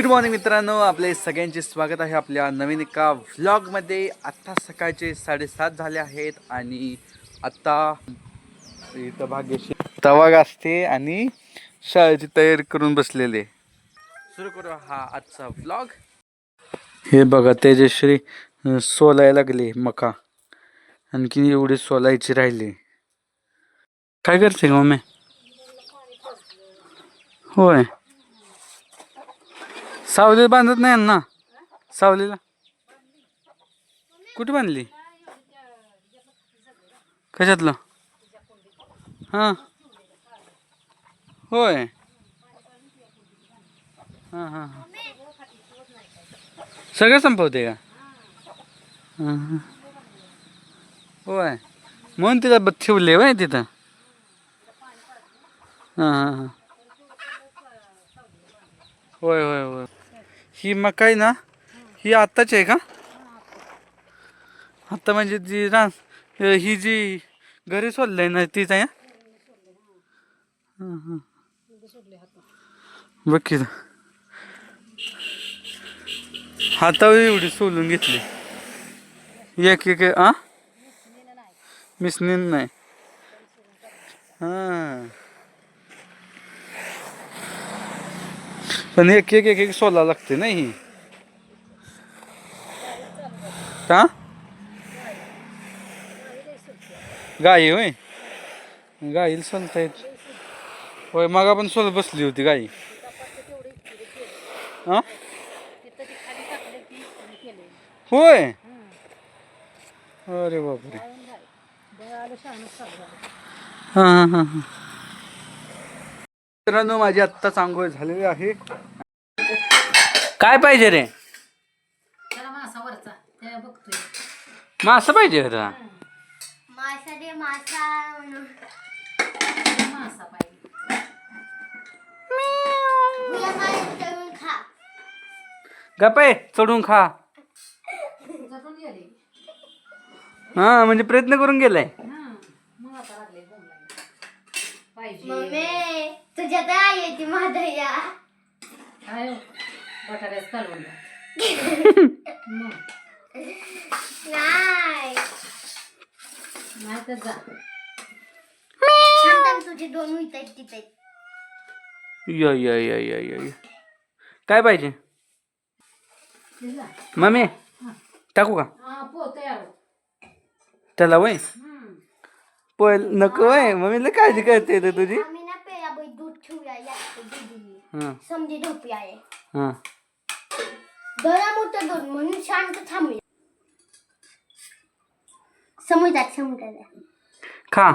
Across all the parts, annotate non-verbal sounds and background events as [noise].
Good morning मित्रांनो. आपले सगळ्यांचे स्वागत आहे आपल्या नवीन एका व्लॉगमध्ये आत्ता सकाळचे साडेसात झाले आहेत आणि आत्ता इथं भाग्यशी तवाग असते आणि शाळेची तयारी करून बसलेले. सुरू करू हा आजचा व्लॉग हे बघा तेजश्री सोलाय सोलायला लागली मका. आणखी एवढी सोलायची राहिले. काय करते मम्मी? होय. सावलीला बांधत नाही ना सावलीला? कुठे बांधली? कशातलं? हां. होय. हां हां हां. सगळं संपवते का? हां हां. होय. म्हणून तिला ब- ठेवले वय तिथं. हां हां हां. होय होय होय. ही मकाई ना ही आत्ताची आहे का? आत्ता म्हणजे जी रान ही जी घरी सोडलंय ना तीच आहे बघ की हातावर एवढी सोलून घेतली. एक एक आ मिसनीन नाही. हां. पण एक एक एक एक सोला लागते ना ही. का? गाई होय? गाईला सोलता येत होय मग आपण सोल बसली होती गाई. हा? होय? अरे बापरे. हा हा हा हा. मित्रांनो माझी आत्ताच आंघोळ झालेली आहे. काय पाहिजे रे? त्याला मासा वरचा त्या बघतोय. मासं पाहिजे का मासा दे मासा म्हणून. त्याला मासा पाहिजे. तुला काय करून खा. गपाय चढून खा. जटून गेले. हा म्हणजे प्रयत्न करून गेलाय. हा मग आता लागले बोंबलायला. पाहिजे. मम्मी तुझ्या तर आई येते माधया काय हो? बटाट्याच कालवून मग नाही. नाही तर जा. छान तुझे दोन उईत आहेत तिथे. य य य य य य. काय पाहिजे? ते जा मम्मी टाकू का? हा त्याला वय हम्म. पण नको वय मम्मीला काळजी करते तुझी. आम्ही ना पेया बाई दूध ठेवूया यात दूध हा. समजी झोपी आहे. हा. दरा मोठं दूध म्हणून शांत थांबूया खा.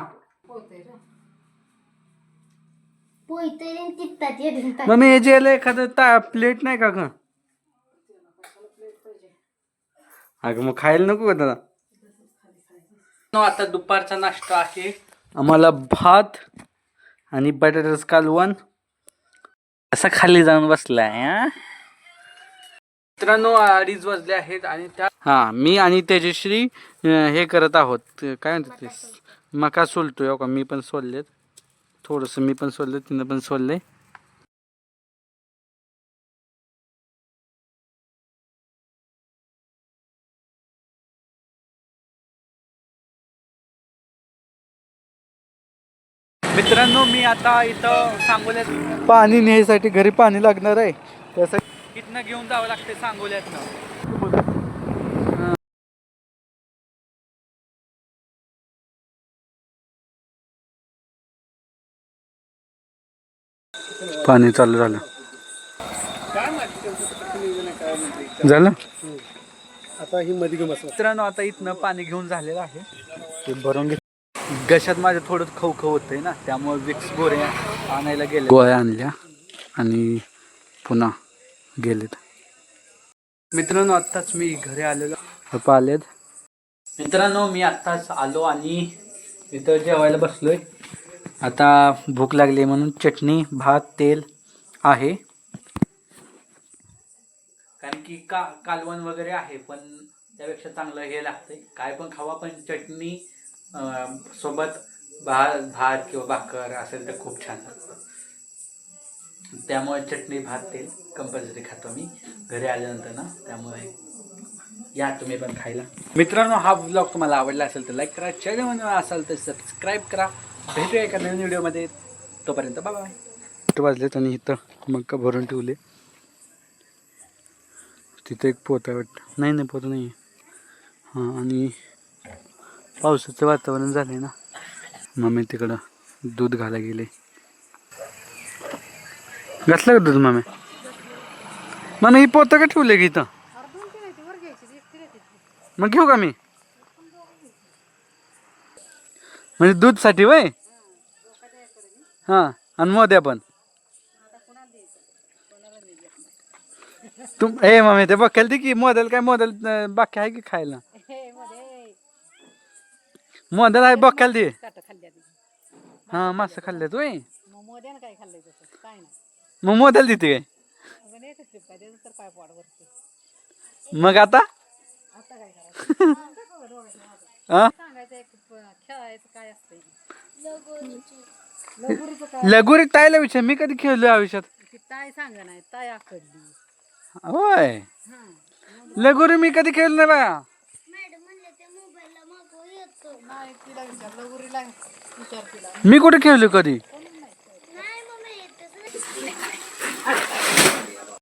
पोयतरी तिथतात येतात हे जेल एखादं ता प्लेट नाही का ग? अगं मग खायला नको का दादा आता दुपारचा नाश्ता आहे. आम्हाला भात आणि बटाट्याचं कालवण. असा खाली जाऊन बसलाय हा? मित्रांनो अडीच वाजले आहेत आणि त्या हा मी आणि तेजश्री अं, हे करत आहोत. काय म्हणतात ते? मका सोलतोय हो का? मी पण सोललेत. थोडंसं मी पण सोलले तिनं पण सोलले मित्रांनो मी आता इथं सांगोल्यात पाणी न्यायसाठी घरी पाणी लागणार आहे. त्यासाठी इथनं घेऊन जावं लागते सांगोल्यातनं. पाणी चालू झालं. झालं? आता ही मित्रांनो आता इथनं पाणी घेऊन झालेलं आहे. ते भरून घे. घशात माझं थोडं खव खव होतंय ना त्यामुळे विक्स गोरे आणायला गेले गोळ्या आणल्या आणि पुन्हा गेलेत. मित्रांनो आत्ताच मी घरी आलेलो. आलेत मित्रांनो मी आत्ताच आलो आणि इथं जेवायला बसलोय. आता भूक लागली म्हणून चटणी भात तेल आहे. कारण की का कालवण वगैरे आहे पण त्यापेक्षा चांगलं हे लागतंय. काय पण खावा पण चटणी सोबत भात भात किंवा भाकर असेल तर खूप छान लागतं. त्यामुळे चटणी भात तेल कंपल्सरी खातो मी. घरी आल्यानंतर ना त्यामुळे या तुम्ही पण खायला. मित्रांनो हा ब्लॉग तुम्हाला आवडला असेल तर लाईक करा. चॅनल असाल तर सबस्क्राईब करा. भेटूया एका नवीन व्हिडिओमध्ये तोपर्यंत बाय बाय आठ वाजलेत आणि इथं मग भरून ठेवले. तिथं एक पोत आहे वाटतं. नाही नाही पोत नाही हां आणि पावसाचं वातावरण झालं आहे ना. मम्मी तिकडं दूध घाला गेले. घातलं का दूध मम्मी मग ही पोतं का ठेवले की इथं? मग घेऊ का मी? म्हणजे दूधसाठी वय? हां आणि मोद्या पण. तुम ए मम्मी ते बघायला दे की मोदल काय मोदल बाकी आहे की खायला? मोदल आहे बघायला दे. ती हां मासं खाल्ल्यात वय मग मोदल देते काय? मग आता? आता काय करायचं? [laughs] हा? सांगायचं एक प- खेळायचं काय असतंय? लगुरीचं काय? लगोरी तायला विचार मी कधी खेळलोय आयुष्यात? ती ताय सांगा नाही ताय आकडली होय. हा लगोरी मी कधी खेळलो नाही बाया. मी कुठे खेळलो कधी?